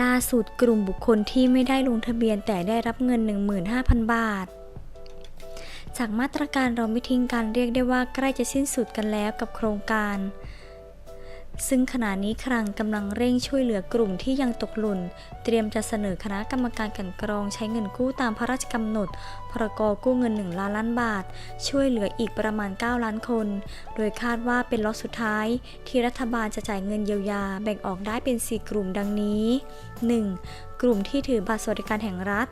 ล่าสุดกลุ่มบุคคลที่ไม่ได้ลงทะเบียนแต่ได้รับเงิน 15,000 บาท จากมาตรการเราไม่ทิ้งการเรียกได้ว่าใกล้จะสิ้นสุดกันแล้วกับโครงการ ซึ่งขณะนี้ครังกำลังเร่งช่วยเหลือกลุ่มที่ยังตกหล่น เตรียมจะเสนอคณะกรรมการกันกรองใช้เงินกู้ตามพระราชกำหนด พรกกู้เงิน 1 ล้านล้านบาท ช่วยเหลืออีกประมาณ 9 ล้านคน โดยคาดว่าเป็นล็อตสุดท้าย ที่รัฐบาลจะจ่ายเงินเยียวยาแบ่งออกได้เป็น 4 กลุ่มดังนี้ 1. กลุ่มที่ถือบัตรสวัสดิการแห่งรัฐ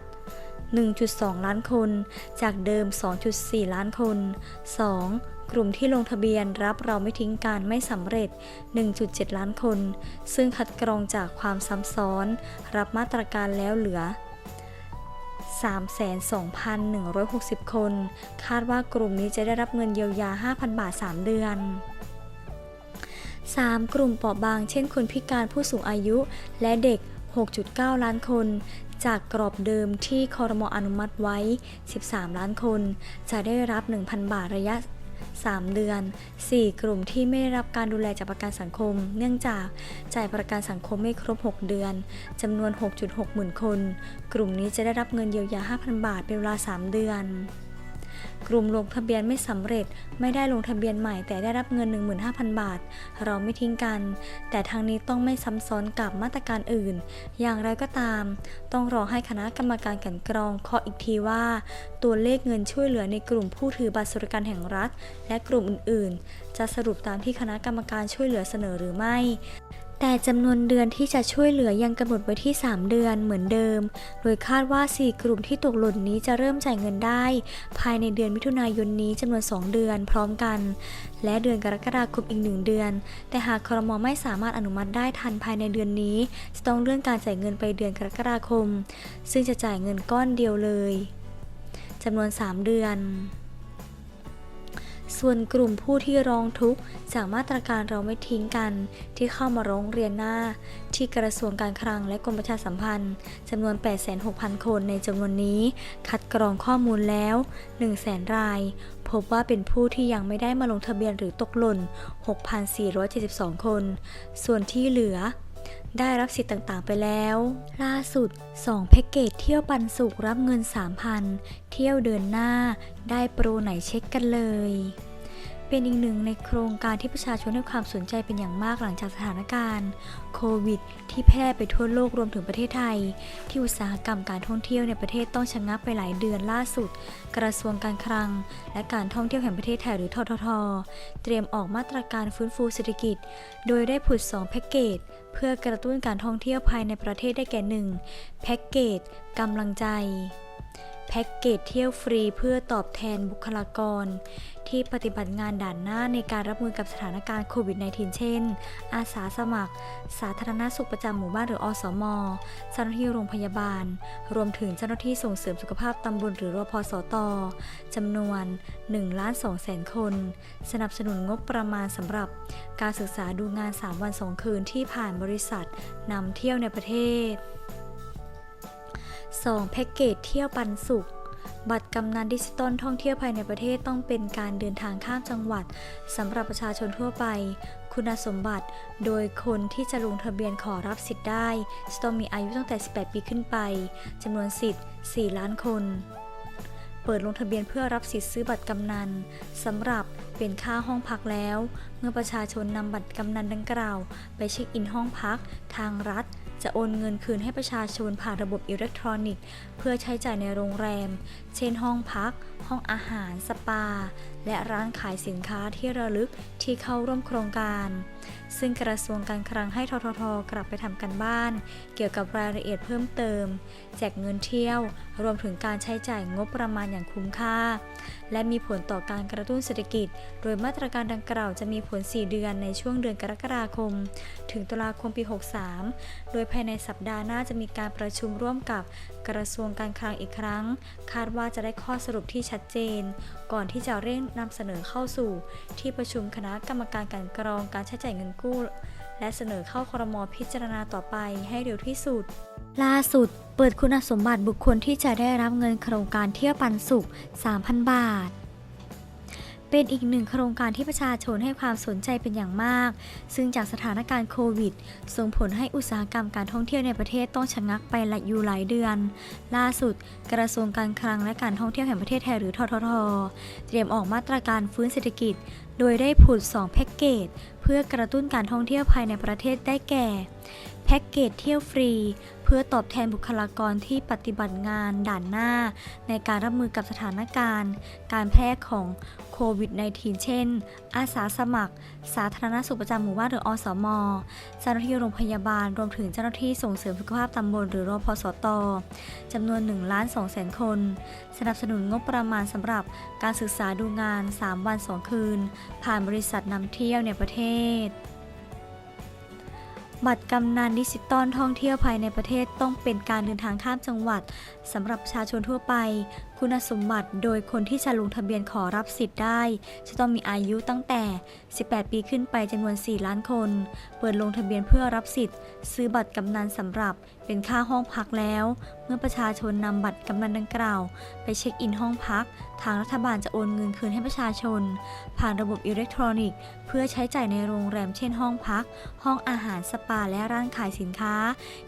1.2 ล้านคน จากเดิม 2.4 ล้านคน 2. กลุ่มที่ลงทะเบียนรับเราไม่ทิ้งการไม่สำเร็จ 1.7 ล้านคน ซึ่งคัดกรองจากความซ้ำซ้อน รับมาตรการแล้วเหลือ32,160 คน คาดว่ากลุ่มนี้จะได้รับเงินเยียวยา 5,000 บาท 3 เดือน 3. กลุ่มเปราะบาง เช่นคนพิการผู้สูงอายุ และเด็ก 6.9 ล้านคน จากกรอบเดิมที่คอรมออนุมัติไว้ 13 ล้านคน จะได้รับ 1,000 บาทระยะ 3 เดือน 4 กลุ่มที่ไม่ได้รับการดูแลจากประกันสังคม เนื่องจากจ่ายประกันสังคมไม่ครบ 6 เดือนจำนวน 6.6 หมื่นคน กลุ่มนี้จะได้รับเงินเยียวยา 5,000 บาทเป็นเวลา 3 เดือน กลุ่มลงทะเบียนไม่สำเร็จ ไม่ได้ลงทะเบียนใหม่แต่ได้รับเงิน 15,000 บาท เราไม่ทิ้งกัน แต่ทางนี้ต้องไม่ซ้ำซ้อนกับมาตรการอื่น อย่างไรก็ตาม ต้องรอให้คณะกรรมการกันกรองเคาะอีกทีว่า ตัวเลขเงินช่วยเหลือในกลุ่มผู้ถือบัตรสวัสดิการแห่งรัฐ และกลุ่มอื่นๆ จะสรุปตามที่คณะกรรมการช่วยเหลือเสนอหรือไม่ แต่จำนวนเดือนที่จะช่วยเหลือยังกำหนดไว้ที่ 3 เดือนเหมือนเดิม โดยคาดว่า 4 กลุ่มที่ตกหล่นนี้จะเริ่มจ่ายเงินได้ ภายในเดือนมิถุนายนนี้จำนวน 2 เดือนพร้อมกัน และเดือนกรกฎาคมอีก 1 เดือน แต่หากครมไม่สามารถอนุมัติได้ทันภายในเดือนนี้ จะต้องเลื่อนการจ่ายเงินไปเดือนกรกฎาคม ซึ่งจะจ่ายเงินก้อนเดียวเลยจำนวน 3 เดือน ส่วนกลุ่มผู้ที่ร้องทุกข์จากมาตรการเราไม่ทิ้งกัน ที่เข้ามาร้องเรียนหน้า ที่กระทรวงการคลังและกรมประชาสัมพันธ์จำนวน 86,000 คนในจำนวนนี้ คัดกรองข้อมูลแล้ว 100,000 ราย พบว่าเป็นผู้ที่ยังไม่ได้มาลงทะเบียนหรือตกหล่น 6,472 คน ส่วนที่เหลือ ได้รับสิทธิ์ต่างๆไปแล้ว ล่าสุด 2 แพ็กเกจเที่ยวปันสุกรับเงิน 3,000 เที่ยวเดินหน้า ได้โปรไหนเช็คกันเลย เป็นอีกหนึ่งในโครงการที่ประชาชนให้ความสนใจเป็นอย่างมากหลังจากสถานการณ์โควิด ที่แพร่ไปทั่วโลกรวมถึงประเทศไทย ที่อุตสาหกรรมการท่องเที่ยวในประเทศต้องชะงักไปหลายเดือนล่าสุด กระทรวงการคลัง และการท่องเที่ยวแห่งประเทศไทยหรือททท เตรียมออกมาตรการฟื้นฟูเศรษฐกิจ โดยได้ผุด 2 แพ็กเกจเพื่อกระตุ้นการท่องเที่ยวภายในประเทศได้แก่ 1. แพ็กเกจกำลังใจ แพ็กเกจเที่ยวฟรีเพื่อตอบแทนบุคลากร ที่ปฏิบัติงานด่านหน้าในการรับมือกับสถานการณ์โควิด -19 เช่น อาสาสมัคร สาธารณสุขประจำหมู่บ้านหรืออสมเจ้าหน้าที่โรงพยาบาล รวมถึงเจ้าหน้าที่ส่งเสริมสุขภาพตำบลหรือรพสตจำนวน1ล้าน2แสนคน สนับสนุนงบประมาณสำหรับ การศึกษาดูงาน 3 วัน 2 คืนที่ผ่านบริษัทนำเที่ยวในประเทศ 2. แพ็กเกจเที่ยวปันสุข บัตรกำนันดิจิตอลท่องเที่ยวภายในประเทศต้องเป็นการเดินทางข้ามจังหวัดสำหรับประชาชนทั่วไป คุณสมบัติ โดยคนที่จะลงทะเบียนขอรับสิทธิ์ได้จะต้องมีอายุตั้งแต่ 18 ปีขึ้นไปจำนวนสิทธิ์ 4 ล้านคน เปิดลงทะเบียนเพื่อรับสิทธิ์ซื้อบัตรกำนันสำหรับเป็นค่าห้องพักแล้ว เมื่อประชาชนนำบัตรกำนันดังกล่าว ไปเช็คอินห้องพัก ทางรัฐ จะโอนเงินคืนให้ประชาชนผ่านระบบอิเล็กทรอนิกส์ เพื่อใช้จ่ายในโรงแรม เช่นห้องพัก ห้องอาหาร สปา และร้านขายสินค้าที่ระลึกที่เข้าร่วมโครงการซึ่งกระทรวงการคลังให้ทททกลับไปทำกันบ้าน เกี่ยวกับรายละเอียดเพิ่มเติม แจกเงินเที่ยว รวมถึงการใช้จ่ายงบประมาณอย่างคุ้มค่า และมีผลต่อการกระตุ้นเศรษฐกิจ โดยมาตรการดังกล่าวจะมีผล 4 เดือนในช่วงเดือนกรกฎาคม ถึงตุลาคมปี 63 โดยภายในสัปดาห์หน้าจะมีการประชุมร่วมกับกระทรวงการคลังอีกครั้ง คาดว่าจะได้ข้อสรุปที่ชัดเจน ก่อนที่จะเร่งนำเสนอเข้าสู่ ที่ประชุมคณะกรรมการกลันกรองการใช้จ่ายเงินกู้ และเสนอเข้าครมพิจารณาต่อไปให้เร็วที่สุด ล่าสุด เปิดคุณสมบัติบุคคลที่จะได้รับเงินโครงการเที่ยวปันสุข 3,000 บาทเป็นอีกหนึ่งโครงการที่ประชาชนให้ความสนใจเป็นอย่างมาก ซึ่งจากสถานการณ์โควิด ส่งผลให้อุตสาหกรรมการท่องเที่ยวในประเทศต้องชะงักไปหลายอยู่หลายเดือน ล่าสุด กระทรวงการคลังและการท่องเที่ยวแห่งประเทศไทยหรือททท เตรียมออกมาตรการฟื้นเศรษฐกิจ โดยได้ผุด 2 แพ็กเกจ พื่อกระตุ้นการท่องเที่ยวภายในประเทศได้แก่ แพ็กเกจเที่ยวฟรี เพื่อตอบแทนบุคลากรที่ปฏิบัติงานด่านหน้า ในการรับมือกับสถานการณ์ การแพร่ของ วิด -19 เช่น อาสาสมัคร สาธารณสุขประจำหมู่บ้านหรืออสม เจ้าหน้าที่โรงพยาบาล รวมถึงเจ้าหน้าที่ส่งเสริมสุขภาพตำบลหรือรอพสตจำนวน1ล้าน2แสนคน สนับสนุนงบประมาณสำหรับการศึกษาดูงาน 3 วัน 2 คืน ผ่านบริษัทนำเที่ยวในประเทศบัตรกำนันดิจิตอลท่องเที่ยวภายในประเทศต้องเป็นการเดินทางข้ามจังหวัดสำหรับประชาชนทั่วไป คุณสมบัติโดยคนที่จะลงทะเบียนขอรับสิทธิ์ได้ จะต้องมีอายุตั้งแต่ 18 ปีขึ้นไปจำนวน 4 ล้านคน เปิดลงทะเบียนเพื่อรับสิทธิ์ ซื้อบัตรกำนันสำหรับ เป็นค่าห้องพักแล้ว เมื่อประชาชนนำบัตรกำนันดังกล่าว ไปเช็คอินห้องพัก ทางรัฐบาลจะโอนเงินคืนให้ประชาชน ผ่านระบบอิเล็กทรอนิกส์ เพื่อใช้จ่ายในโรงแรมเช่นห้องพัก ห้องอาหารสปาและร้านขายสินค้า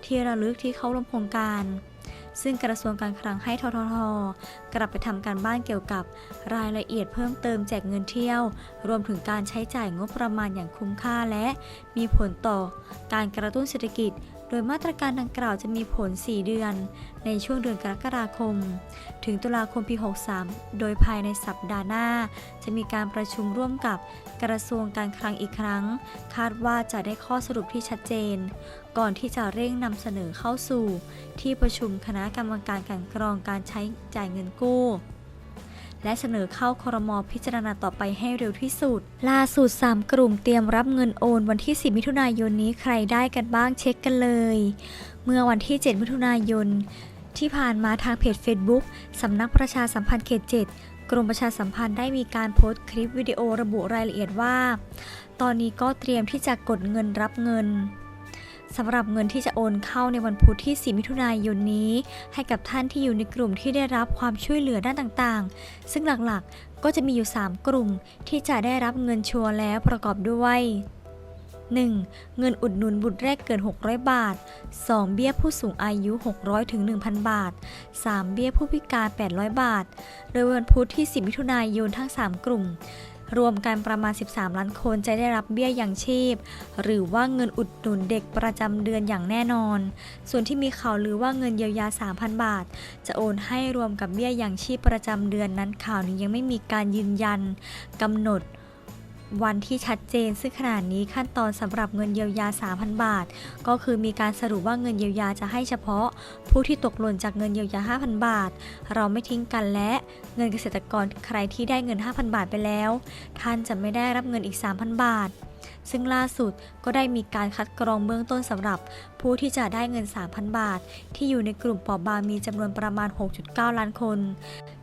ที่ระลึกที่เข้าร่วมโครงการ ซึ่งกระทรวงการคลังให้ทททกลับไปทำการบ้านเกี่ยวกับรายละเอียดเพิ่มเติมแจกเงินเที่ยว รวมถึงการใช้จ่ายงบประมาณอย่างคุ้มค่าและ มีผลต่อการกระตุ้นเศรษฐกิจ โดยมาตรการดังกล่าวจะมีผล 4 เดือน ในช่วงเดือนกรกฎาคม ถึงตุลาคมปี 63 โดยภายในสัปดาห์หน้า จะมีการประชุมร่วมกับกระทรวงการคลังอีกครั้ง คาดว่าจะได้ข้อสรุปที่ชัดเจน ก่อนที่จะเร่งนำเสนอเข้าสู่ ที่ประชุมคณะกรรมการกลันกรองการใช้จ่ายเงินกู้ และเสนอเข้าครมพิจารณาต่อไปให้เร็วที่สุด ล่าสุด 3 กลุ่มเตรียมรับเงินโอนวันที่ 10 มิถุนายนนี้ใครได้กันบ้างเช็คกันเลย เมื่อวันที่ 7 มิถุนายน ที่ผ่านมาทางเพจ Facebook สำนักประชาสัมพันธ์เขต 7กรมประชาสัมพันธ์ได้มีการโพสต์คลิปวิดีโอระบุรายละเอียดว่า ตอนนี้ก็เตรียมที่จะกดเงินรับเงิน สำหรับเงินที่จะโอนเข้าในวันพุธที่ 4 มิถุนายนนี้ ให้กับท่านที่อยู่ในกลุ่มที่ได้รับความช่วยเหลือด้านต่างๆ ซึ่งหลักๆ ก็จะมีอยู่ 3 กลุ่มที่จะได้รับเงินชัวร์แล้วประกอบด้วย 1. เงินอุดหนุนบุตรแรกเกิน 600 บาท 2. เบี้ยผู้สูงอายุ 600ถึง1,000 บาท 3. เบี้ยผู้พิการ 800 บาท โดยวันพุธที่ 10 มิถุนายนทั้ง 3 กลุ่ม รวมกันประมาณ 13 ล้านคนจะได้รับเบี้ยยังชีพ หรือว่าเงินอุดหนุนเด็กประจำเดือนอย่างแน่นอน ส่วนที่มีข่าวลือว่าเงินเยียวยา 3,000 บาท จะโอนให้รวมกับเบี้ยยังชีพประจำเดือนนั้นข่าวนี้ยังไม่มีการยืนยันกำหนด วันที่ชัดเจน ซึ่งขณะนี้ขั้นตอนสำหรับเงินเยียวยา 3,000 บาท ก็คือมีการสรุปว่าเงินเยียวยาจะให้เฉพาะ ผู้ที่ตกหล่นจากเงินเยียวยา 5,000 บาท เราไม่ทิ้งกันและเงินเกษตรกรใครที่ได้เงิน 5,000 บาทไปแล้ว ท่านจะไม่ได้รับเงินอีก 3,000 บาท ซึ่งล่าสุดก็ได้มีการคัดกรองเบื้องต้นสำหรับ ผู้ที่จะได้เงิน 3,000 บาท ที่อยู่ในกลุ่มเปราะบางมีจำนวนประมาณ 6.9 ล้านคน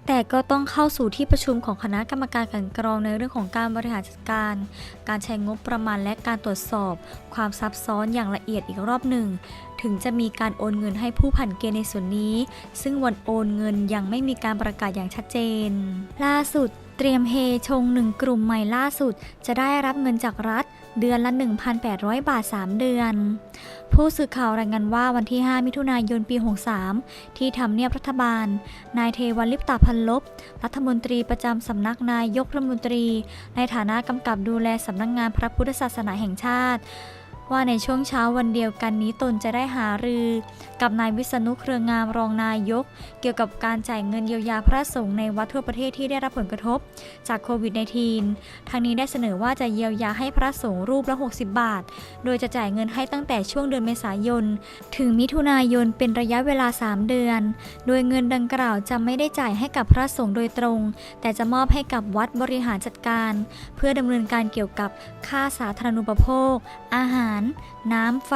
แต่ก็ต้องเข้าสู่ที่ประชุมของคณะกรรมการกันกรองในเรื่องของการบริหารจัดการ การใช้งบประมาณและการตรวจสอบ ความซับซ้อนอย่างละเอียดอีกรอบหนึ่ง ถึงจะมีการโอนเงินให้ผู้ผ่านเกณฑ์ในส่วนนี้ ซึ่งวันโอนเงินยังไม่มีการประกาศอย่างชัดเจน ล่าสุด เตรียมเฮชงหนึ่งกลุ่มใหม่ล่าสุด จะได้รับเงินจากรัฐ เดือนละ 1,800 บาท 3 เดือน ผู้สื่อข่าวรายงานว่าวันที่ 5 มิถุนายนปี 63 ที่ทำเนียบรัฐบาล นายเทวันลิปตาพันลบ รัฐมนตรีประจำสำนักนายกรัฐมนตรี ในฐานะกำกับดูแลสำนักงานพระพุทธศาสนาแห่งชาติ ว่าในช่วงเช้าวันเดียวกันนี้ตนจะได้หารือ กับนายวิษณุเครืองามรองนายก เกี่ยวกับการจ่ายเงินเยียวยาพระสงฆ์ในวัดทั่วประเทศที่ได้รับผลกระทบ จากโควิด -19 ทางนี้ได้เสนอว่าจะเยียวยาให้พระสงฆ์รูปละ 60 บาท โดยจะจ่ายเงินให้ตั้งแต่ช่วงเดือนเมษายน ถึงมิถุนายนเป็นระยะเวลา 3 เดือน โดยเงินดังกล่าวจะไม่ได้จ่ายให้กับพระสงฆ์โดยตรง แต่จะมอบให้กับวัดบริหารจัดการ เพื่อดำเนินการเกี่ยวกับค่าสาธารณูปโภค อาหารารน้ำไฟ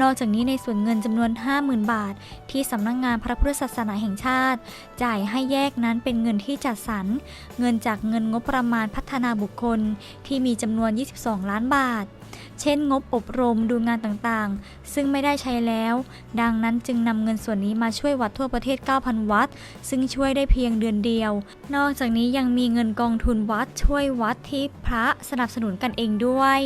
นอกจากนี้ในส่วนเงินจำนวน 50,000 บาท ที่สำนักงงานพระพุทธศาสนาแห่งชาติ จ่ายให้แยกนั้นเป็นเงินที่จัดสรร เงินจากเงินงบประมาณพัฒนาบุคคลที่มีจำนวน 22 ล้านบาทเช่นงบอบรมดูงานต่างๆ ซึ่งไม่ได้ใช้แล้ว ดังนั้นจึงนำเงินส่วนนี้มาช่วยวัดทั่วประเทศ 9,000 วัด ซึ่งช่วยได้เพียงเดือนเดียว นอกจากนี้ยังมีเงินกองทุนวัดช่วยวัดที่พระสนับสนุนกันเองด้วย